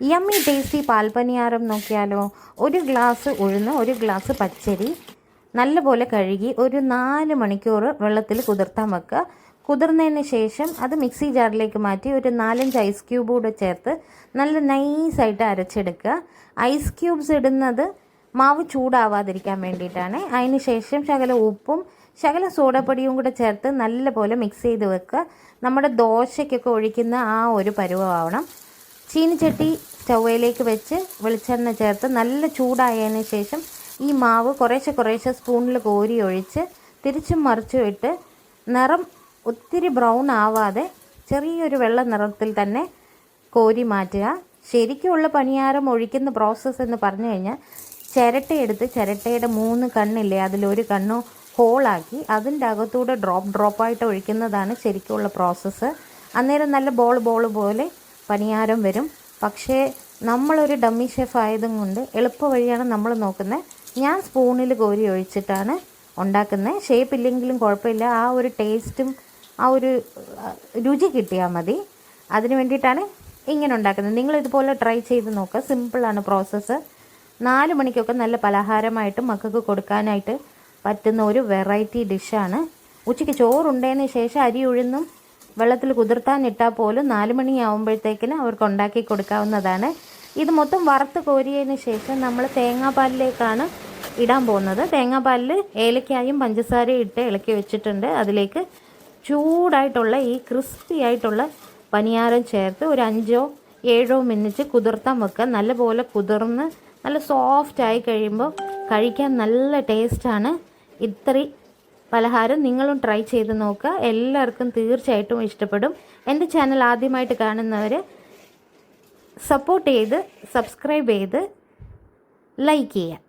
Yummy tasty പാൽപ്പനിയാരം നോക്കിയാലോ? ഒരു glass ഉഴുന്ന് ഒരു ഗ്ലാസ് പച്ചരി നല്ലപോലെ കഴുകി ഒരു നാല് മണിക്കൂർ വെള്ളത്തിൽ കുതിർത്താൻ വെക്കുക. കുതിർന്നതിന് ശേഷം അത് മിക്സി ജാറിലേക്ക് മാറ്റി ഒരു നാലഞ്ച് ഐസ് ക്യൂബ് കൂടെ ചേർത്ത് നല്ല നൈസായിട്ട് അരച്ചെടുക്കുക. ഐസ് ക്യൂബ്സ് ഇടുന്നത് മാവ് ചൂടാവാതിരിക്കാൻ വേണ്ടിയിട്ടാണ്. അതിന് ശേഷം ശകല ഉപ്പും ശകല സോഡപ്പൊടിയും കൂടെ ചേർത്ത് നല്ലപോലെ മിക്സ് ചെയ്ത് വെക്കുക. നമ്മുടെ ദോശയ്ക്കൊക്കെ ഒഴിക്കുന്ന ആ ഒരു പരുവമാവണം. ചീനിച്ചട്ടി ചൊവ്വയിലേക്ക് വെച്ച് വെളിച്ചെണ്ണ ചേർത്ത് നല്ല ചൂടായതിന് ശേഷം ഈ മാവ് കുറേശ്ശെ കുറേശ്ശെ സ്പൂണിൽ കോരി ഒഴിച്ച് തിരിച്ചും മറിച്ചും ഇട്ട് നിറം ഒത്തിരി ബ്രൗൺ ആവാതെ ചെറിയൊരു വെള്ള നിറത്തിൽ തന്നെ കോരി മാറ്റുക. ശരിക്കുമുള്ള പണിയാരം ഒഴിക്കുന്ന പ്രോസസ്സ് എന്ന് പറഞ്ഞു കഴിഞ്ഞാൽ ചിരട്ടയെടുത്ത് ചിരട്ടയുടെ മൂന്ന് കണ്ണില്ലേ അതിലൊരു കണ്ണ് ഹോളാക്കി അതിന്റെ അകത്തൂടെ ഡ്രോപ്പ് ഡ്രോപ്പായിട്ട് ഒഴിക്കുന്നതാണ് ശരിക്കുമുള്ള പ്രോസസ്സ്. അന്നേരം നല്ല ബോൾ ബോൾ പോലെ പണിയാരം വരും. പക്ഷേ നമ്മളൊരു ഡമ്മി ഷെഫ് ആയതും കൊണ്ട് എളുപ്പ വഴിയാണ് നമ്മൾ നോക്കുന്നത്. ഞാൻ സ്പൂണിൽ കോരി ഒഴിച്ചിട്ടാണ് ഉണ്ടാക്കുന്നത്. ഷേപ്പ് ഇല്ലെങ്കിലും കുഴപ്പമില്ല. ആ ഒരു ടേസ്റ്റും ആ ഒരു രുചി കിട്ടിയാൽ മതി. അതിന് വേണ്ടിയിട്ടാണ് ഇങ്ങനെ ഉണ്ടാക്കുന്നത്. നിങ്ങൾ ഇതുപോലെ ട്രൈ ചെയ്ത് നോക്കുക. സിമ്പിളാണ് പ്രോസസ്സ് നാല് മണിക്കൊക്കെ നല്ല പലഹാരമായിട്ട് മക്കൾക്ക് കൊടുക്കാനായിട്ട് പറ്റുന്ന ഒരു വെറൈറ്റി ഡിഷാണ് ഉച്ചയ്ക്ക് ചോറുണ്ടതിന് ശേഷം അരി ഉഴുന്നും വെള്ളത്തിൽ കുതിർത്താനിട്ടാൽ പോലും നാല് മണിയാവുമ്പോഴത്തേക്കിന് അവർക്ക് ഉണ്ടാക്കി കൊടുക്കാവുന്നതാണ്. ഇത് മൊത്തം വറുത്ത് കോരിയതിന് ശേഷം നമ്മൾ തേങ്ങാപ്പാലിലേക്കാണ് ഇടാൻ പോകുന്നത്. തേങ്ങാപ്പാലിൽ ഏലക്കായും പഞ്ചസാരയും ഇട്ട് ഇളക്കി വെച്ചിട്ടുണ്ട്. അതിലേക്ക് ചൂടായിട്ടുള്ള ഈ ക്രിസ്പി ആയിട്ടുള്ള പനിയാരം ചേർത്ത് ഒരു അഞ്ചോ ഏഴോ മിനിറ്റ് കുതിർത്താൻ വെക്കുക. നല്ലപോലെ കുതിർന്ന് നല്ല സോഫ്റ്റ് ആയി കഴിയുമ്പോൾ കഴിക്കാൻ നല്ല ടേസ്റ്റാണ്. ഇത്രയും പലഹാരം നിങ്ങളും ട്രൈ ചെയ്ത് നോക്കുക. എല്ലാവർക്കും തീർച്ചയായിട്ടും ഇഷ്ടപ്പെടും. എന്റെ ചാനൽ ആദ്യമായിട്ട് കാണുന്നവർ സപ്പോർട്ട് ചെയ്ത് സബ്സ്ക്രൈബ് ചെയ്ത് ലൈക്ക് ചെയ്യുക.